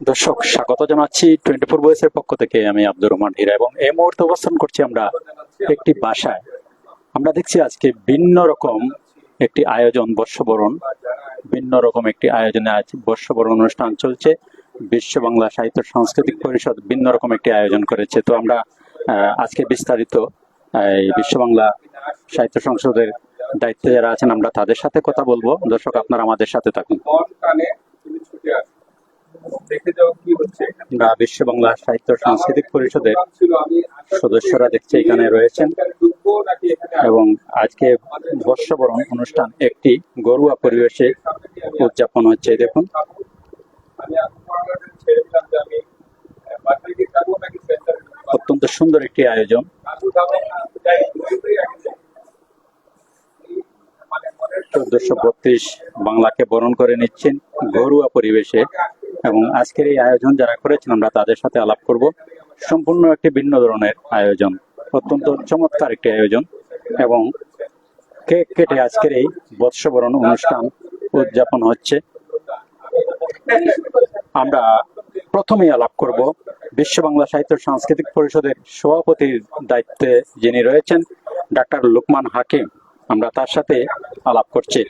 দর্শক, স্বাগত জানাচ্ছি টোয়েন্টি ফোর বয়েসের পক্ষ থেকে। আমি আব্দুর রহমান হীরা এবং এই মুহূর্তে অবস্থান করছি আমরা একটি বাসায়। আমরা দেখছি আজকে ভিন্ন রকম একটি আয়োজন, বর্ষবরণ। ভিন্ন রকম একটি আয়োজনে আজ বর্ষবরণ অনুষ্ঠান চলছে। বিশ্ব বাংলা সাহিত্য সাংস্কৃতিক পরিষদ ভিন্ন রকম একটি আয়োজন করেছে। তো আমরা আজকে বিস্তারিত এই বিশ্ব বাংলা সাহিত্য সংসদের দায়িত্বে যারা আছেন আমরা তাদের সাথে কথা বলব। দর্শক, আপনারা আমাদের সাথে থাকুন। বিশ্ব বাংলা সাহিত্য সাংস্কৃতিক পরিষদের সদস্যরা দেখছি এখানে রয়েছেন। এবং আজকে বর্ষবরণ অনুষ্ঠান একটি ঘরোয়া পরিবেশে উদযাপন হচ্ছে দেখুন। অত্যন্ত সুন্দর একটি আয়োজন চোদ্দশো বত্রিশ বাংলাকে বরণ করে নিচ্ছেন ঘরোয়া পরিবেশে এবং আজকের এই আয়োজন যারা করেছেন, আমরা তাদের সাথে আলাপ করব। সম্পূর্ণ একটি ভিন্ন ধরনের আয়োজন, অত্যন্ত চমৎকার একটি আয়োজন এবং কেক কেটে আজকের এই বৎসবরণ অনুষ্ঠান উদযাপন হচ্ছে। আমরা প্রথমেই আলাপ করব বিশ্ব বাংলা সাহিত্য সাংস্কৃতিক পরিষদের সভাপতির দায়িত্বে যিনি রয়েছেন, ডাক্তার লুকমান হাকিম। আমরা তার সাথে আলাপ করছি।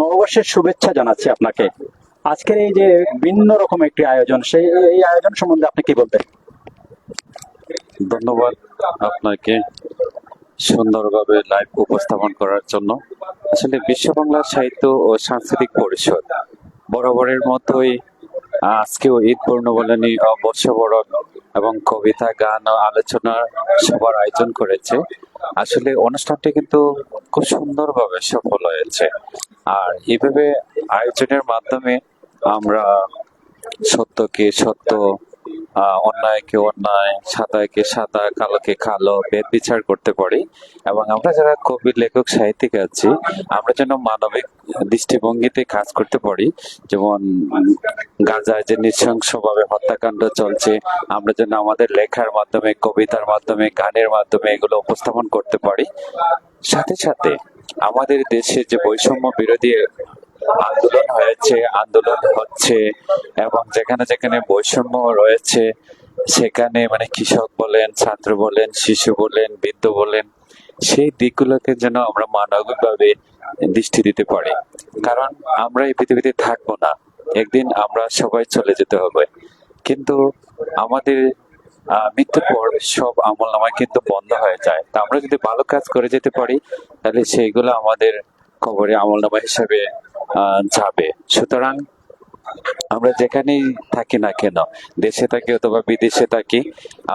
নববর্ষের শুভেচ্ছা জানাচ্ছি আপনাকে। আজকের এই যে ভিন্ন রকম একটি আয়োজন, সেই এই আয়োজন সম্বন্ধে আপনি কি বলবেন? ধন্যবাদ আপনাকে সুন্দরভাবে লাইভ উপস্থাপন করার জন্য। আসলে বিশ্ব বাংলা সাহিত্য ও সাংস্কৃতিক পরিষদ বরাবরের মতোই আজকেও ঈদ পূর্ণবলনী ও বর্ষবরণ এবং কবিতা, গান ও আলোচনা সবার আয়োজন করেছে। আসলে অনুষ্ঠানটি কিন্তু খুব সুন্দরভাবে সফল হয়েছে। আর এভাবে আয়োজনের মাধ্যমে আমরা সত্যকে সত্য অন্যায়কে অন্যায়, সাদাকে সাদা, কালোকে কালো ভেদ বিচার করতে পারি। এবং আমরা যারা কবি লেখক, সাহিত্যিক আছি, আমরা যেন মানবিক দৃষ্টিভঙ্গিতে কাজ করতে পারি। যেমন গাজায় যে নৃশংসভাবে হত্যাকাণ্ড চলছে, আমরা যেন আমাদের লেখার মাধ্যমে, কবিতার মাধ্যমে, গানের মাধ্যমে এগুলো উপস্থাপন করতে পারি। সাথে সাথে আমাদের দেশে যে বৈষম্য বিরোধী আন্দোলন হয়েছে, আন্দোলন হচ্ছে এবং যেখানে যেখানে বৈষম্য রয়েছে, সেখানে মানে কৃষক বলেন, ছাত্র বলেন, শিশু বলেন, বৃদ্ধ বলেন, সেই দিকগুলোকে যেন আমরা মানবিকভাবে দৃষ্টি দিতে পারি। কারণ আমরা এই পৃথিবীতে থাকব না, একদিন আমরা সবাই চলে যেতে হবে। কিন্তু আমাদের মৃত্যুর পর সব আমল নামায় কিন্তু বন্ধ হয়ে যায়। তা আমরা যদি ভালো কাজ করে যেতে পারি, তাহলে সেইগুলো আমাদের কবরে আমল নামা হিসাবে যাবে। সুতরাং আমরা যেখানেই থাকি না কেন, দেশে থাকি অথবা বিদেশে থাকি,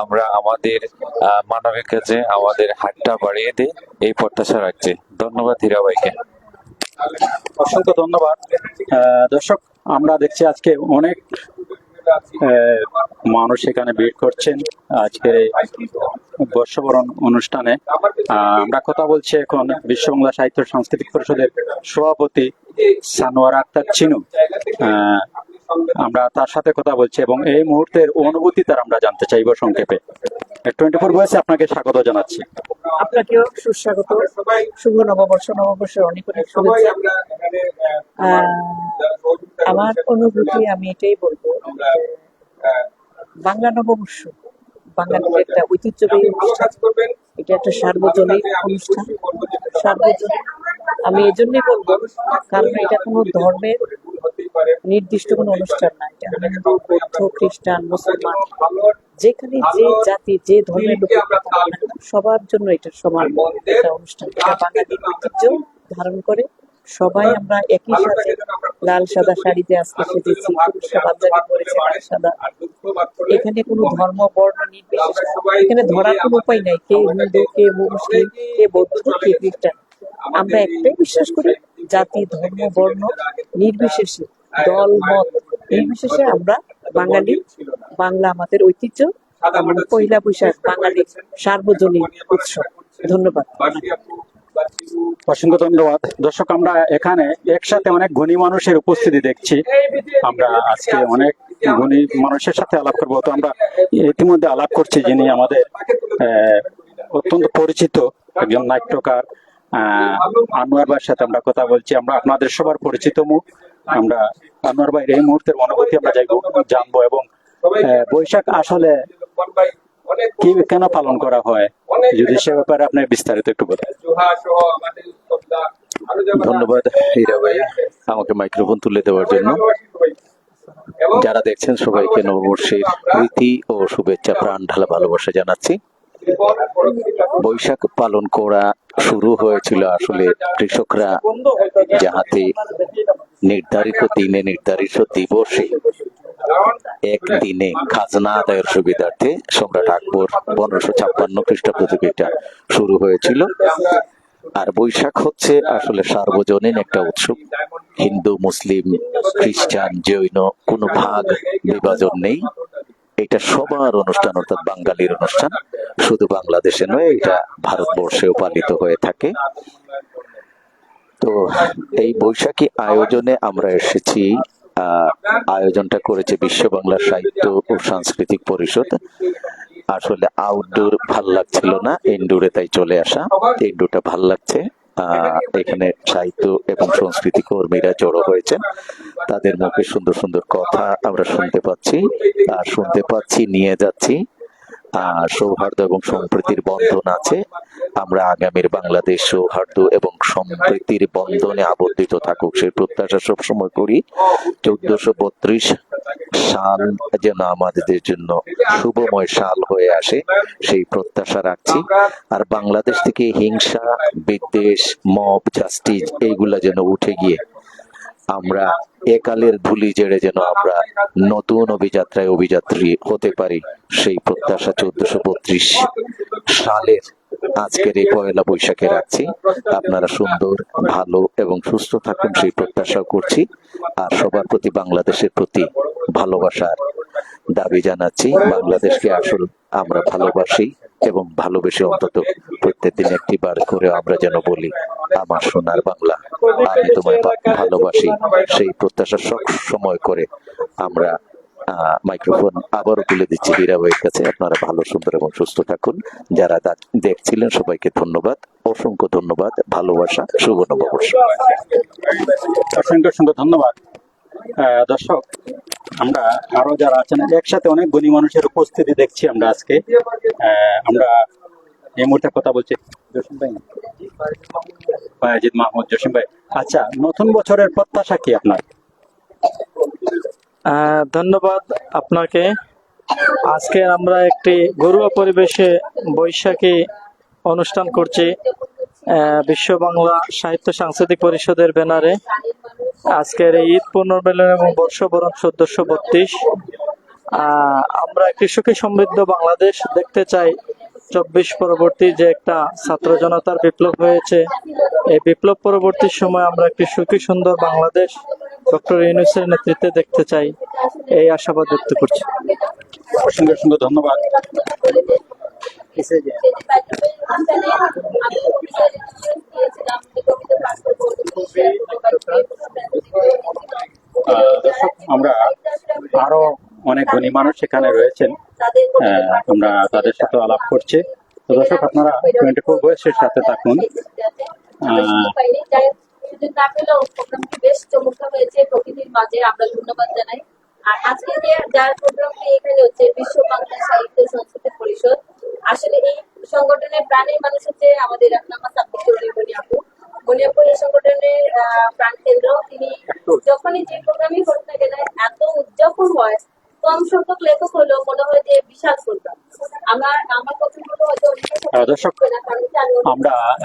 আমরা আমাদের মানবিক কাজে আমাদের হাতটা বাড়িয়ে দিই এই প্রত্যাশা রাখছি। ধন্যবাদ হীরা ভাইকে। অসংখ্য ধন্যবাদ। দর্শক, আমরা দেখছি আজকে অনেক মানুষ এখানে ভিড় করছেন। আজকের বর্ষবরণ অনুষ্ঠানে আমরা কথা বলছি এখন বিশ্ব বাংলা সাহিত্য সাংস্কৃতিক পরিষদের সভাপতি সানোয়ার আক্তার চিনু। আহ, আমরা তার সাথে কথা বলছি এবং এই মুহূর্তের অনুভূতি তার আমরা জানতে চাইব সংক্ষেপে। টোয়েন্টি ফোর বয়সে আপনাকে স্বাগত জানাচ্ছি। আপনাকেও সুস্বাগত। শুভ নববর্ষ নববর্ষের অনেক অনেক শুভেচ্ছা। আমরা অনুভূতি আমি এটাই বলব বাংলা নববর্ষ। বাঙালির একটা ঐতিহ্যবাহী অনুষ্ঠান এটা একটা সার্বজনীন অনুষ্ঠান। সার্বজনীন। আমি এজন্যই বলব কারণ এটা কোনো ধর্মের নির্দিষ্ট কোনো অনুষ্ঠান না এটা হিন্দু বৌদ্ধ খ্রিস্টান মুসলমান। যেখানে যে জাতি যে ধর্মের লোক সবার জন্য এটা সমান একটা অনুষ্ঠান। এটা বাঙালির ঐতিহ্য ধারণ করে সবাই আমরা একই সাথে লাল, সাদা শাড়িতে আজকে সেজেছি পাঞ্জাবি পরেছে, লাল, সাদা। এখানে কোনো ধর্ম, বর্ণ নির্বিশেষে এখানে ধরার কোনো উপায় নাই, কে হিন্দু, কে মুসলিম, কে বৌদ্ধ, কে খ্রিস্টান। আমরা একটাই বিশ্বাস করি, জাতি, ধর্ম, বর্ণ নির্বিশেষে, দল, মত। নির্বিশেষে আমরা বাঙালি, বাংলা আমাদের ঐতিহ্য, পয়লা বৈশাখ বাঙালির সার্বজনীন উৎসব। ধন্যবাদ। অসংখ্য ধন্যবাদ। দর্শক, আমরা এখানে একসাথে অনেক গুণী মানুষের উপস্থিতি দেখছি। আমরা আজকে অনেক গুণী মানুষের সাথে আলাপ করব। তো আমরা ইতিমধ্যে আলাপ করছি যিনি আমাদের অত্যন্ত পরিচিত একজন নাট্যকার আনোয়ার ভাইয়ের সাথে আমরা কথা বলছি। আমরা আপনাদের সবার পরিচিত মুখ। আমরা আনোয়ার বাইরে এই মুহূর্তের অনুভূতি আমরা জানব এবং বৈশাখ আসলে কি কেন পালন করা হয়? যদি সে ব্যাপারে আপনি বিস্তারিত একটু বলেন। ধন্যবাদ, হীরা ভাই, আমাকে মাইক্রোফোন তুলে দেওয়ার জন্য। যারা দেখছেন সবাইকে নববর্ষের প্রীতি ও শুভেচ্ছা প্রাণ ঢালা ভালোবাসা জানাচ্ছি। বৈশাখ পালন করা শুরু হয়েছিল আসলে কৃষকরা যাহাতে নির্ধারিত দিনে নির্ধারিত দিবসে একদিনে খাজনা আদায়ের সুবিধার্থে সম্রাট আকবর পনেরোশো ছাপ্পান্ন খ্রিস্টাব্দ থেকে এটা শুরু হয়েছিল। আর বৈশাখ হচ্ছে আসলে সার্বজনীন একটা উৎসব। হিন্দু, মুসলিম, খ্রিস্টান, জৈন কোনো ভাগ, বিভাজন নেই। এটা সবার অনুষ্ঠান, অর্থাৎ বাঙালির অনুষ্ঠান। শুধু বাংলাদেশে নয়, এটা ভারতবর্ষেও পালিত হয়ে থাকে। তো এই বৈশাখী আয়োজনে আমরা এসেছি আয়োজনটা করেছে বিশ্ব বাংলা সাহিত্য ও সাংস্কৃতিক পরিষদ। আসলে আউটডোর ভালো লাগছিল না ইনডোরে তাই চলে আসা। ইনডোরটা ভালো লাগছে। এখানে সাহিত্য এবং সংস্কৃতি কর্মীরা জড়ো হয়েছেন। তাদের মুখে সুন্দর সুন্দর কথা আমরা শুনতে পাচ্ছি, আর শুনতে পাচ্ছি, নিয়ে যাচ্ছি। আহ, সৌহার্দ্য এবং সম্প্রীতির বন্ধন আছে। আমরা আগামীর বাংলাদেশ সৌহার্দ্য এবং সম্প্রীতির বন্ধনে আবদ্ধিত থাকুক। সেই প্রত্যাশা সবসময় করি। চোদ্দশো বত্রিশ সাল যেন আমাদের জন্য শুভময় সাল হয়ে আসে সেই প্রত্যাশা রাখছি। আর বাংলাদেশ থেকে হিংসা বিদ্বেষ মব জাস্টিস এইগুলা যেন উঠে গিয়ে আমরা একালের ধুলি জেড়ে যেন আমরা নতুন অভিযাত্রায় অভিযাত্রী হতে পারি। সেই প্রত্যাশা চোদ্দশো সালের আজকের এই পয়লা বৈশাখে রাখছি। আপনারা সুন্দর, ভালো এবং সুস্থ থাকুন, সেই প্রত্যাশা করছি। আর সবার প্রতি, বাংলাদেশের প্রতি ভালোবাসার দাবি জানাচ্ছি, বাংলাদেশকে আসল আমরা ভালোবাসি এবং ভালোবেসে অন্তত প্রত্যেক দিন একটি বার করে আমরা যেন বলি, আমার সোনার বাংলা। আমি তোমায় ভালোবাসি, সেই প্রত্যাশা সব সময় করে আমরা মাইক্রোফোন আবারও তুলে দিচ্ছি হীরাবাইয়ের কাছে। আপনারা ভালো, সুন্দর এবং সুস্থ থাকুন। যারা দেখছিলেন, সবাইকে ধন্যবাদ। অসংখ্য ধন্যবাদ, ভালোবাসা, শুভ নববর্ষ। অসংখ্য অসংখ্য ধন্যবাদ। দর্শক, আমরা আরও যারা আছেন, একসাথে অনেক গণী মানুষের উপস্থিতি দেখছি আমরা আজকে। আমরা এই মুহূর্তে কথা বলছি। জসিম ভাই? মাহমুদ জসিম ভাই। আচ্ছা নতুন বছরের প্রত্যাশা কি আপনার? ধন্যবাদ আপনাকে। আজকে আমরা একটি ঘরোয়া পরিবেশে বৈশাখী অনুষ্ঠান করছি বিশ্ব বাংলা সাহিত্য সাংস্কৃতিক পরিষদের ব্যানারে। আজকের এই ঈদ পুনর্মিলন এবং বর্ষবরণ চোদ্দশো বত্রিশ। আমরা একটি সুখী সমৃদ্ধ বাংলাদেশ দেখতে চাই। চব্বিশ পরবর্তী যে একটা ছাত্র জনতার বিপ্লব হয়েছে, এই বিপ্লব পরবর্তী সময় আমরা একটি সুখী সুন্দর বাংলাদেশ ডক্টর ইউনুসের নেতৃত্বে দেখতে চাই। এই আশাবাদ ব্যক্ত করছি। অসংখ্য অসংখ্য ধন্যবাদ। দর্শক, আমরা আরও অনেক ধনী মানুষ এখানে রয়েছেন। আমরা তাদের সাথে আলাপ করছি। তো দর্শক, আপনারা টোয়েন্টি ফোর বয়সের সাথে থাকুন। সুযোগ না পেলেও প্রোগ্রামটি বেশ চমৎকার হয়েছে। প্রকৃতির মাঝে আমরা ধন্যবাদ জানাই। আর আজকে যে যার প্রোগ্রামটি এখানে হচ্ছে বিশ্ব বাংলা সাহিত্য সংস্কৃতি পরিষদ আসলে এই সংগঠনের প্রাণের মানুষ হচ্ছে আমাদের রাখনামা সাব্বির চৌধুরী মনিয়াপু মনিয়াপু এই সংগঠনের প্রাণ কেন্দ্র তিনি যখনই যে প্রোগ্রামই না কেন এত উদযাপন হয় কম সংখ্যক লেখক হলেও মনে হয় যে বিশাল প্রোগ্রাম। আমার হয়তো দর্শক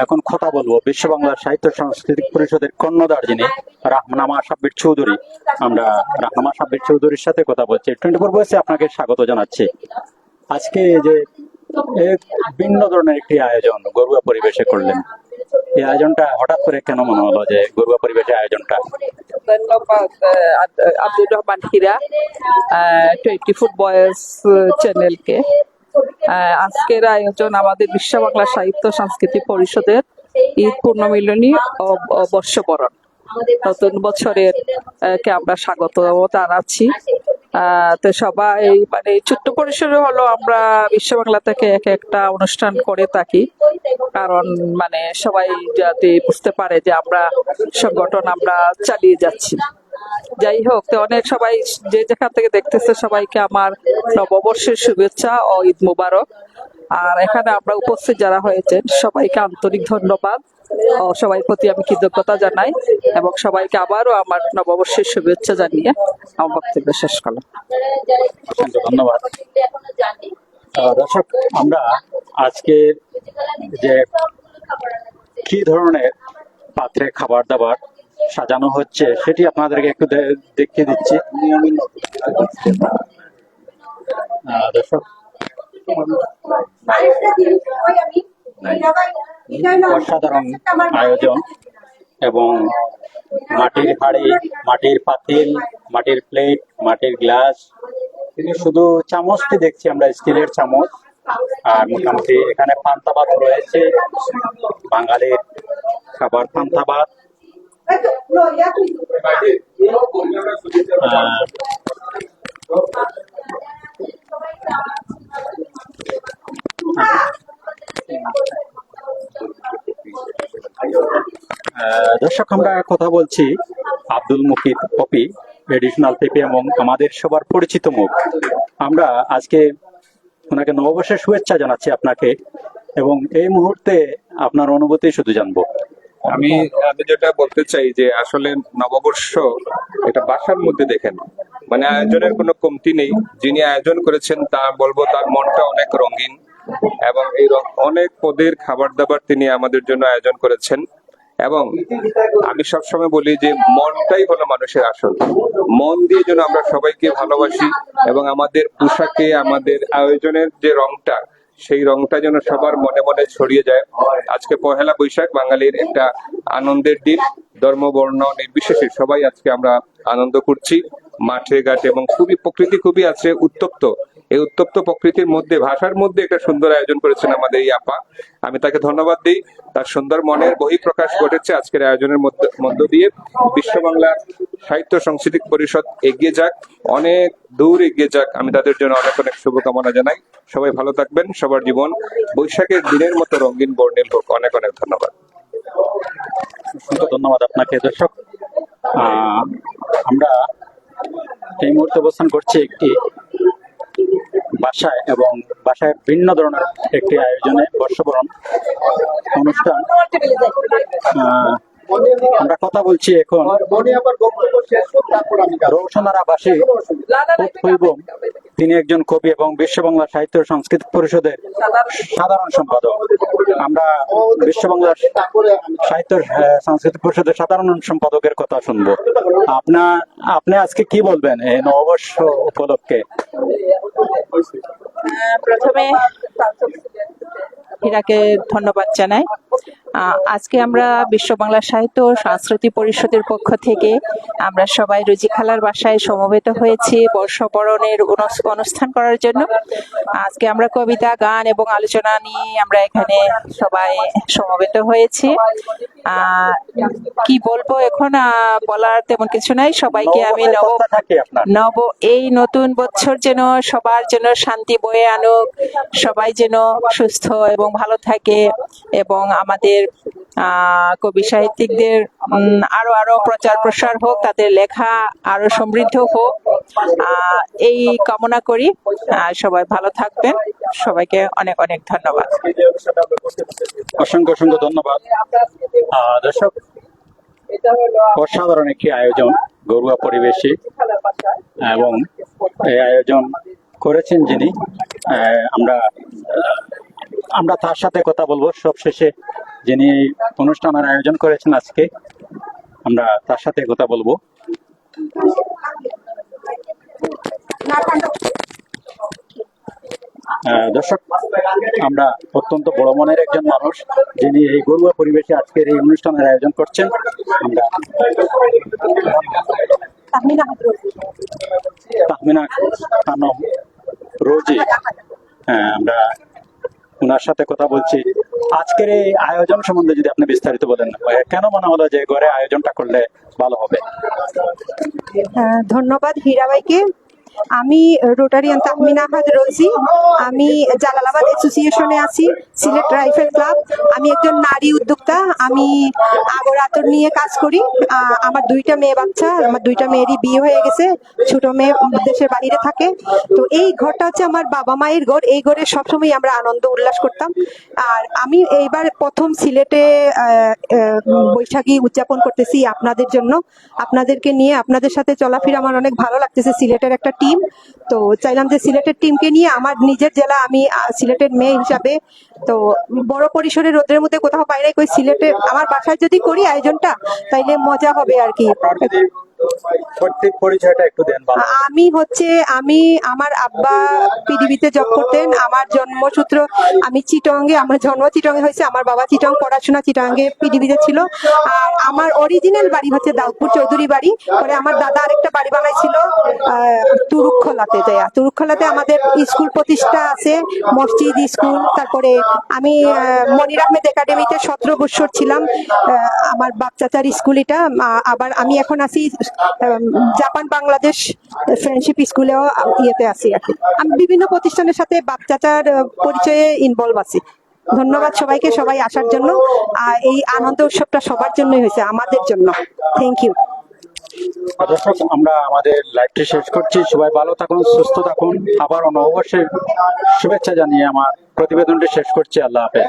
এখন কথা বলব বিশ্ব বাংলা সাহিত্য সাংস্কৃতিক পরিষদের কর্ণধার যিনি রাহনামা সাব্বির চৌধুরী। আমরা রাহনামা সাব্বির চৌধুরীর সাথে কথা বলছি। টোয়েন্টি ফোর বয়সে আপনাকে স্বাগত জানাচ্ছি। আজকে যে ভিন্ন ধরনের একটি আয়োজন গরুয়া পরিবেশে করলেন। এই আয়োজনটা হঠাৎ করে কেন মনে হলো যে গরুয়া পরিবেশে আয়োজনটা? ধন্যবাদ আব্দুর রহমান হীরা টোয়েন্টি ফুট বয়েস চ্যানেলকে আজকের আয়োজন আমাদের বিশ্ব বাংলা সাহিত্য সংস্কৃতি পরিষদের ঈদ পূর্ণমিলনী বর্ষবরণ নতুন বছরের কে আমরা স্বাগত জানাচ্ছি। তো সবাই মানে ছোট্ট পরিসরে হলো আমরা বিশ্ব বাংলা থেকে এক একটা অনুষ্ঠান করে থাকি। কারণ মানে সবাই যাতে বুঝতে পারে যে আমরা সংগঠন আমরা চালিয়ে যাচ্ছি। যাই হোক, তো অনেক সবাই যে যেখান থেকে দেখতেছে সবাইকে আমার নববর্ষের শুভেচ্ছা ও ঈদ মুবারক। আর এখানে আমরা উপস্থিত যারা হয়েছেন, সবাইকে আন্তরিক ধন্যবাদ। সবাই প্রতি আমি কৃতজ্ঞতা জানাই এবং সবাইকে আবারও আমার নববর্ষের শুভেচ্ছা জানিয়ে আমার বক্তব্য শেষ করলাম। ধন্যবাদ। দর্শক, আমরা আজকে যে কি ধরনের পাত্রে খাবার দাবার সাজানো হচ্ছে সেটি আপনাদেরকে একটু দেখিয়ে দিচ্ছি। দর্শক অসাধারণ আয়োজন এবং মাটির হাড়ি, মাটির পাতিল, মাটির প্লেট, মাটির গ্লাস। শুধু চামচটি দেখছি আমরা, স্টিলের চামচ। আর মোটামুটি এখানে পান্তা ভাত রয়েছে। বাঙালির খাবার পান্তা ভাত দর্শক, আমরা কথা বলছি আব্দুল মুকিত পপি এডিশনাল পেপি এবং আমাদের সবার পরিচিত মুখ। আমরা আজকে ওনাকে নববর্ষের শুভেচ্ছা জানাচ্ছি আপনাকে এবং এই মুহূর্তে আপনার অনুভূতি শুধু জানব। আমি আমি যেটা বলতে চাই যে আসলে নববর্ষ এটা বাসার মধ্যে দেখেন মানে আয়োজনের কোনো কমতি নেই। যিনি আয়োজন করেছেন, তা বলব তার মনটা অনেক রঙিন। এবং এই অনেক পদের খাবার দাবার তিনি আমাদের জন্য আয়োজন করেছেন। এবং আমি সবসময় বলি যে, মনটাই হলো মানুষের আসল। মন দিয়ে যেন আমরা সবাইকে ভালোবাসি এবং আমাদের পোশাকে, আমাদের আয়োজনের যে রংটা, সেই রংটা যেন সবার মনে মনে ছড়িয়ে যায়। আজকে পহেলা বৈশাখ, বাঙালির একটা আনন্দের দিন, ধর্ম, বর্ণ, নির্বিশেষে সবাই আজকে আমরা আনন্দ করছি। মাঠে, ঘাটে এবং খুবই, প্রকৃতি খুবই আছে উত্তপ্ত। এই উত্তপ্ত প্রকৃতির মধ্যে, ভাষার মধ্যে একটা সুন্দর আয়োজন করেছেন আমাদের এই আপা। আমি তাকে ধন্যবাদ দিই। তার সুন্দর মনের বহিঃপ্রকাশ ঘটেছে আজকের আয়োজনের মধ্য দিয়ে। বিশ্ব বাংলা সাহিত্য সাংস্কৃতিক পরিষদ এগিয়ে যাক, অনেক দূর এগিয়ে যাক। আমি তাদের জন্য অনেক অনেক শুভকামনা জানাই। সবাই ভালো থাকবেন, সবার জীবন বৈশাখের দিনের মতো রঙিন বর্ণিল হোক। অনেক অনেক ধন্যবাদ। ধন্যবাদ আপনাকে। দর্শক আমরা এই মুহূর্তে অবস্থান করছি একটি বাসায় এবং বাসায় ভিন্ন ধরনের একটি আয়োজনে বর্ষবরণ অনুষ্ঠান আমরা কথা বলছি এখন। তিনি একজন কবি এবং বিশ্ব বাংলা সাহিত্য ও সাংস্কৃতিক পরিষদের সাধারণ সম্পাদক। আমরা বিশ্ব বাংলা সাহিত্য আহ, সাংস্কৃতিক পরিষদের সাধারণ সম্পাদকের কথা শুনব। আপনার আপনি আজকে কি বলবেন এই নববর্ষ উপলক্ষে? প্রথমে হীরাকে ধন্যবাদ জানাই। আজকে আমরা বিশ্ব বাংলা সাহিত্য ও সংস্কৃতি পরিষদের পক্ষ থেকে আমরা সবাই রুজি খালার বাসায় সমবেত হয়েছি বর্ষবরণের অনুষ্ঠান করার জন্য। আজকে আমরা কবিতা গান এবং আলোচনা নিয়ে আমরা এখানে সবাই সমবেত হয়েছি। কি বলব এখন? বলার তেমন কিছু নাই। সবাইকে আমি নব নব এই নতুন বছর যেন সবার যেন শান্তি বয়ে আনুক সবাই যেন সুস্থ এবং ভালো থাকে এবং আমাদের আহ, কবি সাহিত্যিকদের আরও আরও প্রচার প্রসার হোক তাদের লেখা আরও সমৃদ্ধ হোক এই কামনা করি। সবাই ভালো থাকবেন। সবাইকে অনেক অনেক ধন্যবাদ। অসংখ্য অসংখ্য ধন্যবাদ। দর্শক অসাধারণ একটি আয়োজন ঘরোয়া পরিবেশে এবং এই আয়োজন করেছেন যিনি। আমরা আমরা তার সাথে কথা বলব। সবশেষে যিনি অনুষ্ঠানের আয়োজন করেছেন আজকে আমরা তার সাথে কথা বলব। দর্শক আমরা অত্যন্ত বড় মনের একজন মানুষ যিনি এই ঘরোয়া পরিবেশে আজকের এই অনুষ্ঠানের আয়োজন করছেন। আমরা তাহমিনা খানম রোজি। হ্যাঁ আমরা ওনার সাথে কথা বলছি। আজকের এই আয়োজন সম্বন্ধে যদি আপনি বিস্তারিত বলেন কেন মনে হলো যে ঘরে আয়োজনটা করলে ভালো হবে? ধন্যবাদ হীরাবাইকে আমি রোটারিয়ান তাহমিনা আহাদ রোজি আমি জালালাবাদ অ্যাসোসিয়েশনে আছি, সিলেট রাইফেল ক্লাব। আমি একজন নারী উদ্যোক্তা। আমি আগর আতর নিয়ে কাজ করি। আমার দুইটা মেয়ে বাচ্চা, আমার দুইটা মেয়েরই বিয়ে হয়ে গেছে। ছোট মেয়ে দেশের বাইরে থাকে। তো এই ঘরটা হচ্ছে আমার বাবা মায়ের ঘর। এই ঘরে সবসময় আমরা আনন্দ উল্লাস করতাম। আর আমি এইবার প্রথম সিলেটে বৈশাখী উদযাপন করতেছি আপনাদের জন্য। আপনাদেরকে নিয়ে, আপনাদের সাথে চলাফেরা আমার অনেক ভালো লাগতেছে। সিলেটের একটা টিম তো চাইলাম যে সিলেটের টিমকে নিয়ে আমার নিজের জেলা আমি সিলেটের মেয়ে হিসাবে, তো বড় পরিসরে রোদের মধ্যে কোথাও বাইরে কই সিলেটে আমার বাসায় যদি করি আয়োজনটা, তাইলে মজা হবে আর কি। আমি হচ্ছে, আমি আমার আব্বা পিডিবিতে জব করতেন, আমার জন্মসূত্র, আমি চিটঙ্গে, আমার জন্ম চিটঙ্গে হয়েছে, আমার বাবা চিটং, পড়াশোনা চিটঙ্গে পিডিবিতে ছিল। আর আমার অরিজিনাল বাড়ি হচ্ছে দাউদপুর চৌধুরী বাড়ি, পরে আমার দাদা আরেকটা বাড়ি বানাইছিল তুরুক্ষলাতে, দেয়া। তুরুক্ষলাতে আমাদের স্কুল প্রতিষ্ঠা আছে, মসজিদ, স্কুল, তারপরে আমি মনির আহমেদ একাডেমিতে সতেরো বছর ছিলাম আমার বাচ্চাচার স্কুল এটা আবার আমি এখন আছি জাপান বাংলাদেশ ফ্রেন্ডশিপ স্কুলেও ইয়েতে আছি আর কি। আমি বিভিন্ন প্রতিষ্ঠানের সাথে বাচ্চাচার আহ, পরিচয়ে ইনভলভ আছি। ধন্যবাদ সবাইকে সবাই আসার জন্য। আর এই আনন্দ উৎসবটা সবার জন্যই হয়েছে আমাদের জন্য। থ্যাংক ইউ দর্শক আমরা আমাদের লাইভটি শেষ করছি। সবাই ভালো থাকুন সুস্থ থাকুন। আবার নববর্ষের শুভেচ্ছা জানিয়ে আমার প্রতিবেদনটি শেষ করছি। আল্লাহ হাফেজ।